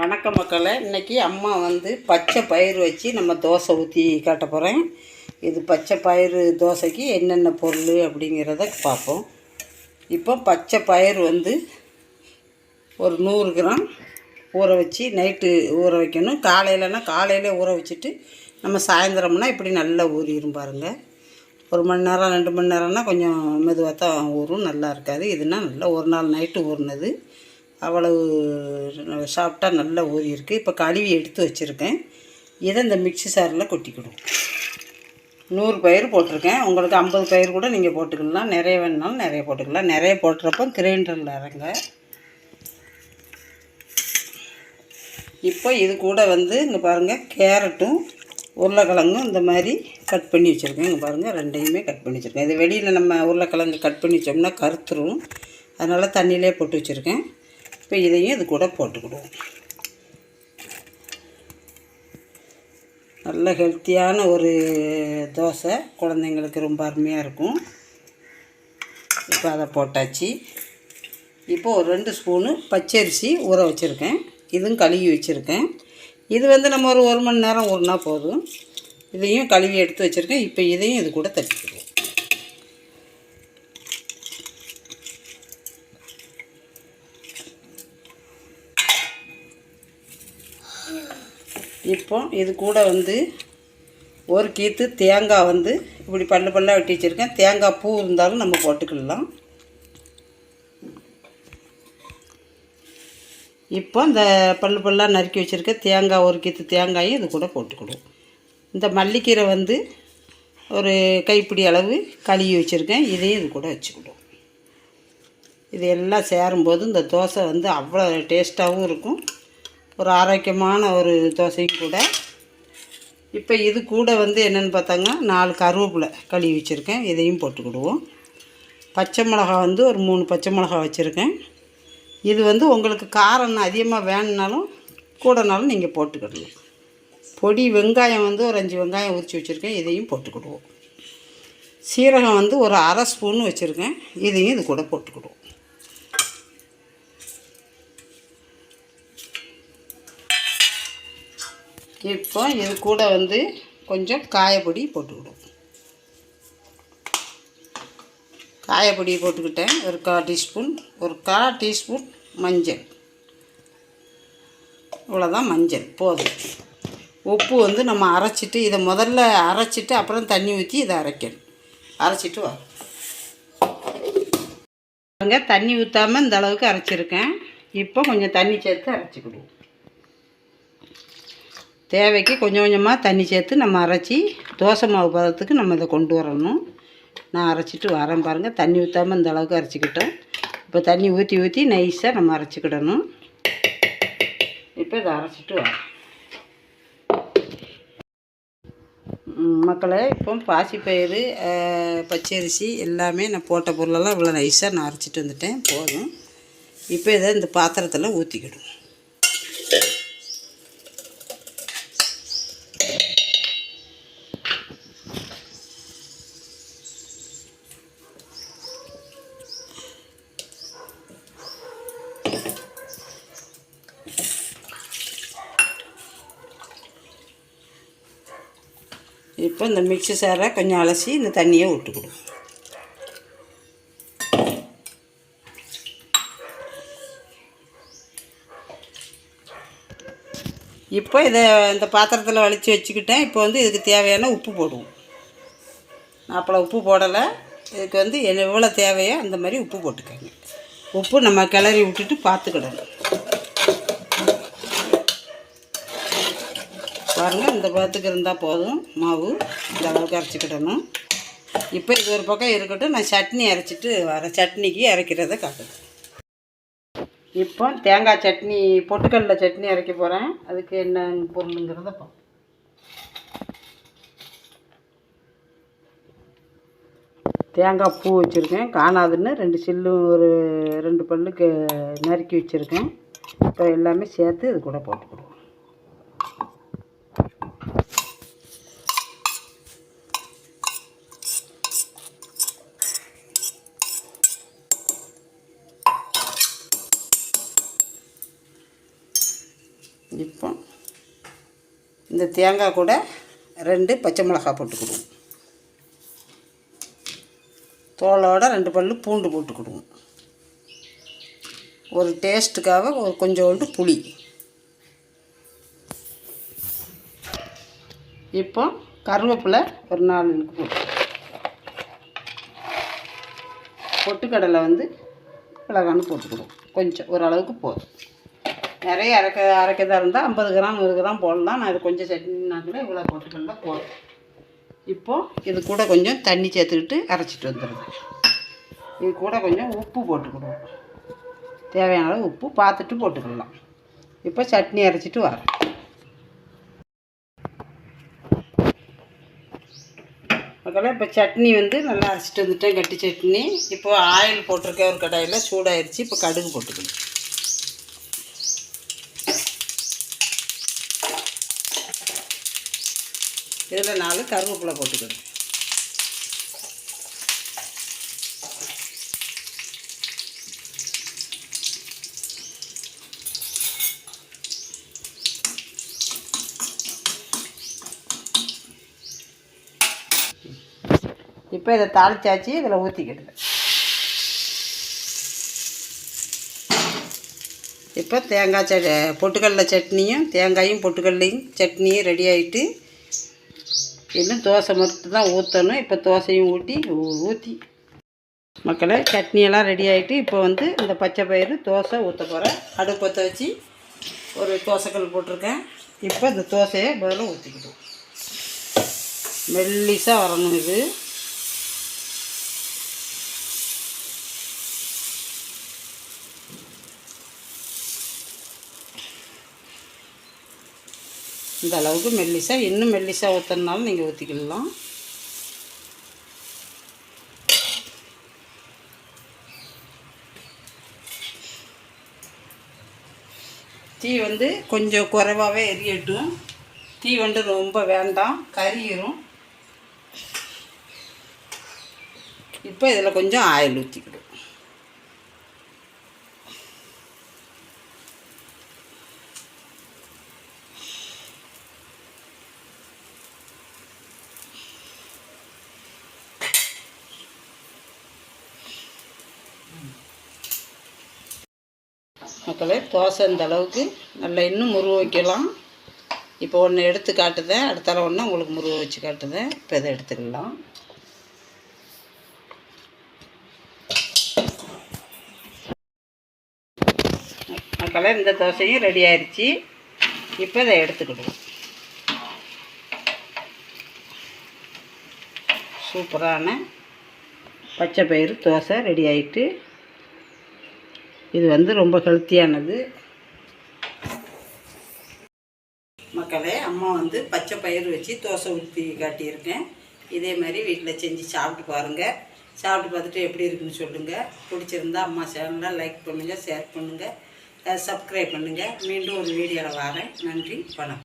வணக்கம் மக்களை. இன்றைக்கி அம்மா வந்து பச்சை பயிறு வச்சு நம்ம தோசை ஊற்றி காட்ட போகிறேன் இது பச்சை பயிறு தோசைக்கு என்னென்ன பொருள் அப்படிங்கிறத பார்ப்போம். இப்போ பச்சை பயிறு வந்து ஒரு நூறு கிராம் ஊற வச்சு நைட்டு ஊற வைக்கணும். காலையிலனா காலையிலே ஊற வச்சுட்டு நம்ம சாயந்தரம்னா இப்படி நல்லா ஊறிடும் பாருங்கள் ஒரு மணி நேரம் ரெண்டு மணி நேரம்னா கொஞ்சம் மெதுவாக தான் ஊறும். நல்லா இருக்காது. இதுனா நல்லா ஒரு நாள் நைட்டு ஊறினது. அவ்வளவு சாப்பிட்டா நல்லா ஊறி இருக்குது இப்போ கழுவி எடுத்து வச்சுருக்கேன். இதை இந்த மிக்ஸி சாரில் கொட்டிக்கிடும் நூறு பயிர் போட்டிருக்கேன். உங்களுக்கு ஐம்பது பயிர் கூட நீங்கள் போட்டுக்கலாம். நிறைய வேணுனாலும் நிறைய போட்டுக்கலாம். நிறைய போட்டுறப்போ கிரைண்டரில் இறங்க இப்போ இது கூட வந்து இங்கே பாருங்கள் கேரட்டும் உருளைக்கிழங்கும் இந்த மாதிரி கட் பண்ணி வச்சுருக்கேன். இங்கே பாருங்கள் ரெண்டையுமே கட் பண்ணி வச்சுருக்கேன். இது வெளியில் நம்ம உருளைக்கிழங்கு கட் பண்ணி வச்சோம்னா கருத்துரும். அதனால் தண்ணியிலே போட்டு வச்சுருக்கேன். இப்போ இதையும் இது கூட போட்டுக்கிடுவோம். நல்ல ஹெல்த்தியான ஒரு தோசை குழந்தைங்களுக்கு ரொம்ப அருமையாக இருக்கும். இப்போ அதை போட்டாச்சு. இப்போ ஒரு ரெண்டு ஸ்பூனு பச்சரிசி ஊற வச்சுருக்கேன். இதுவும் கழுவி வச்சுருக்கேன். இது வந்து நம்ம ஒரு ஒரு மணி நேரம் ஊறினா போதும். இதையும் கழுவி எடுத்து வச்சுருக்கேன். இப்போ இதையும் இது கூட தட்டிக்கிடுவோம். இப்போ இது கூட வந்து ஒரு கீத்து தேங்காய் வந்து இப்படி பல்லு பல்லாக வெட்டி வச்சுருக்கேன். தேங்காய் பூ இருந்தாலும் நம்ம போட்டுக்கலாம். இப்போ இந்த பல்லு பல்லாக நறுக்கி வச்சுருக்க தேங்காய் ஒரு கீத்து தேங்காயும் இது கூட போட்டுக்கிடுவோம். இந்த மல்லிக்கீரை வந்து ஒரு கைப்பிடி அளவு கழுவி வச்சுருக்கேன். இதையும் இது கூட வச்சுக்கிடுவோம். இது எல்லாம் சேரும்போது இந்த தோசை வந்து அவ்வளோ டேஸ்ட்டாகவும் இருக்கும். ஒரு ஆரோக்கியமான ஒரு தோசையும் கூட. இப்போ இது கூட வந்து என்னென்னு பார்த்தாங்கன்னா நாலு கருவேப்பிலை கழுவி வச்சுருக்கேன். இதையும் போட்டுக்கிடுவோம். பச்சை மிளகா வந்து ஒரு மூணு பச்சை மிளகா வச்சுருக்கேன். இது வந்து உங்களுக்கு காரம் அதிகமாக வேணுனாலும் கூடனாலும் நீங்கள் போட்டுக்கிடலாம். பொடி வெங்காயம் வந்து ஒரு அஞ்சு வெங்காயம் உரித்து வச்சுருக்கேன். இதையும் போட்டுக்கிடுவோம். சீரகம் வந்து ஒரு அரை ஸ்பூன் வச்சுருக்கேன். இதையும் இது கூட போட்டுக்கிடுவோம். இப்போ இது கூட வந்து கொஞ்சம் காயப்பொடி போட்டுக்கிடுவோம் காயப்பொடி போட்டுக்கிட்டேன். ஒரு கா டீஸ்பூன் ஒரு கா டீஸ்பூன் மஞ்சள். இவ்வளோதான் மஞ்சள் போதும். உப்பு வந்து நம்ம அரைச்சிட்டு இதை முதல்ல அரைச்சிட்டு அப்புறம் தண்ணி ஊற்றி இதை அரைக்கணும். அரைச்சிட்டு வா. பாருங்க தண்ணி ஊற்றாமல் இந்த அளவுக்கு அரைச்சிருக்கேன். இப்போ கொஞ்சம் தண்ணி சேர்த்து அரைச்சிக்கிடுவோம் தேவைக்கு கொஞ்சம் கொஞ்சமாக தண்ணி சேர்த்து நம்ம அரைச்சி தோசை மாவு பதத்துக்கு நம்ம இதை கொண்டு வரணும். நான் அரைச்சிட்டு வரேன் பாருங்கள் தண்ணி ஊற்றாமல் இந்த அளவுக்கு அரைச்சிக்கிட்டோம். இப்போ தண்ணி ஊற்றி ஊற்றி நைஸாக நம்ம அரைச்சிக்கிடணும். இப்போ இதை அரைச்சிட்டு வரேன். மக்களை இப்போ பாசிப்பயிறு பச்சரிசி எல்லாமே நான் போட்ட பொருளெல்லாம் இவ்வளோ நைஸாக நான் அரைச்சிட்டு வந்துட்டேன். போதும். இப்போ இதை இந்த பாத்திரத்தில் ஊற்றிக்கிடுவோம் இப்போ இந்த மிக்ஸி சாரை கொஞ்சம் அலசி இந்த தண்ணியை விட்டுக்கிடும் இப்போ இதை இந்த பாத்திரத்தில் வலித்து வச்சுக்கிட்டேன். இப்போ வந்து இதுக்கு தேவையான உப்பு போடுவோம். நான் அப்பளம் உப்பு போடலை. இதுக்கு வந்து என்ன எவ்வளோ தேவையோ அந்த மாதிரி உப்பு போட்டுக்கோங்க. உப்பு நம்ம கிளறி விட்டுட்டு பார்த்துக்கிடணும். பாருங்கள் இந்த பதத்துக்கு இருந்தால் போதும். மாவு இந்த அளவுக்கு அரைச்சிக்கிடணும் இப்போ இது ஒரு பக்கம் இருக்கட்டும் நான் சட்னி அரைச்சிட்டு வரேன். சட்னிக்கு அரைக்கிறத காட்டுறேன். இப்போ தேங்காய் சட்னி பொட்டுக்கடல சட்னி அரைக்க போகிறேன் அதுக்கு என்ன பொருளுங்கிறத பார்ப்போம் தேங்காய் பூ வச்சுருக்கேன். காணாதுன்னு ரெண்டு சில்லு ஒரு ரெண்டு பல்லுக்கு நறுக்கி வச்சுருக்கேன். இப்போ எல்லாமே சேர்த்து இது கூட போட்டுக்கணும் இப்போ இந்த தேங்காய் கூட ரெண்டு பச்சை மிளகாய் போட்டுக்கிடுவோம் தோலோட ரெண்டு பல் பூண்டு போட்டுக்கிடுவோம் ஒரு டேஸ்ட்டுக்காக ஒரு கொஞ்சோண்டு புளி. இப்போ கருவேப்பிலை ஒரு நாலு போட்டு. பொட்டுக்கடலை வந்து மிளகான்னு போட்டுக்கிடுவோம் கொஞ்சம் ஓரளவுக்கு போதும். நிறைய அரைக்க அரைக்கதாக இருந்தால் ஐம்பது கிராம் நூறு கிராம் போடலாம். நான் இது கொஞ்சம் சட்னினாக்கில் இவ்வளோ பொட்டுக்கடலை போதும். இப்போது இது கூட கொஞ்சம் தண்ணி சேர்த்துக்கிட்டு அரைச்சிட்டு வந்துடுது இது கூட கொஞ்சம் உப்பு போட்டுக்கிடுவோம். தேவையான அளவு உப்பு பார்த்துட்டு போட்டுக்கலாம். இப்போ சட்னி அரைச்சிட்டு வரேன். மக்களே இப்போ சட்னி வந்து நல்லா அரைச்சிட்டு வந்துட்டேன். கட்டி சட்னி. இப்போ ஆயில் போட்டிருக்கேன் ஒரு கடாயில் சூடாயிருச்சு. இப்போ கடுகு போட்டுக்கணும். இதில் நாலு கருவேப்பிலை போட்டுக்கணும் இப்போ இதை தாளிச்சாச்சு இதில் ஊற்றிக்கிடுது இப்போ தேங்காய் சட் பொட்டுக்கடல சட்னியும் தேங்காயும் பொட்டுக்கடலையும் சட்னியும் ரெடி ஆகிட்டு இன்னும் தோசை மட்டும் தான் ஊற்றணும் இப்போ தோசையும் ஊட்டி ஊ- ஊற்றி மக்களை சட்னியெல்லாம் ரெடி ஆகிட்டு இப்போ வந்து இந்த பச்சை பயிறு தோசை ஊற்ற போகிறேன் அடுப்பத்தை வச்சு ஒரு தோசைக்கல் போட்டிருக்கேன். இப்போ இந்த தோசையை முதல்ல ஊற்றிக்கிடுவோம் மெல்லிசாக வரணும் இது. இந்த அளவுக்கு மெல்லிசாக இன்னும் மெல்லிசாக ஊற்றுனாலும் நீங்கள் ஊற்றிக்கலாம் தீ வந்து கொஞ்சம் குறைவாகவே எரியட்டும். தீ வந்து ரொம்ப வேண்டாம் கறியிரும் இப்போ இதில் கொஞ்சம் ஆயில் ஊற்றிக்கிடும் மக்களே தோசை இந்த அளவுக்கு நல்லா இன்னும் முருக வைக்கலாம். இப்போ ஒன்று எடுத்து காட்டுதேன். அடுத்தால ஒன்று உங்களுக்கு முருக வச்சு காட்டுதேன். இப்போ இதை எடுத்துக்கலாம். மக்களே இந்த தோசையும் ரெடி ஆயிடுச்சு இப்போ இதை எடுத்துக்கிடுவோம் சூப்பரான பச்சை பயிறு தோசை ரெடி ஆகிட்டு இது வந்து ரொம்ப ஹெல்த்தியானது மக்களே அம்மா வந்து பச்சை பயிர் வச்சு தோசை ஊற்றி காட்டியிருக்கேன். இதே மாதிரி வீட்டில் செஞ்சு சாப்பிட்டு பாருங்கள் சாப்பிட்டு பார்த்துட்டு எப்படி இருக்குன்னு சொல்லுங்கள் பிடிச்சிருந்தா அம்மா சேனலை லைக் பண்ணுங்கள் ஷேர் பண்ணுங்கள் சப்ஸ்கிரைப் பண்ணுங்கள் மீண்டும் ஒரு வீடியோவில் வரேன். நன்றி வணக்கம்.